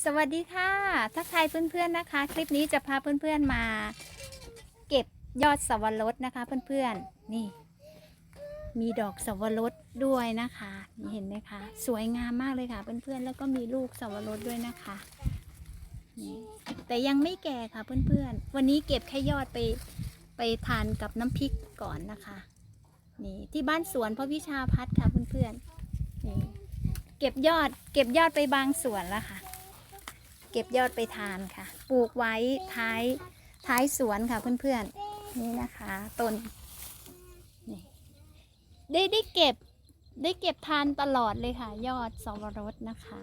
สวัสดีค่ะ ทักทายเพื่อนๆนะคะ คลิปนี้จะพาเพื่อนๆมา เก็บยอดสวรสนะคะ เพื่อนๆ นี่ มีดอกสวรสด้วยนะคะมีเห็นไหมคะ สวยงามมากเลยค่ะ เพื่อนๆ แล้วก็มีลูกสวรสด้วยนะคะนี่แต่ยังไม่แก่ค่ะเพื่อนๆ วันนี้เก็บแค่ยอดไปไปทานกับน้ำพริกก่อนนะคะ นี่ที่บ้านสวนพ่อพิชาพัฒค่ะเพื่อนๆ นี่เก็บยอด เก็บยอดไปบางส่วนแล้วค่ะ เก็บยอดไปทานค่ะ ปลูกไว้ท้ายท้ายสวนค่ะเพื่อนๆ นี่นะคะต้นนี่ได้ได้เก็บได้เก็บทานตลอดเลยค่ะ ยอดสวรสนะคะ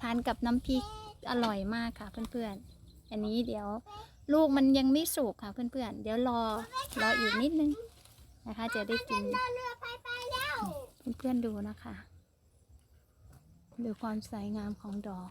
ทานกับน้ำพริกอร่อยมากค่ะเพื่อนๆ อันนี้เดี๋ยวลูกมันยังไม่สุกค่ะเพื่อนๆ เดี๋ยวรอรออีกนิดนึงนะคะ จะได้กินเพื่อนๆดูนะคะ ดูความสวยงามของดอก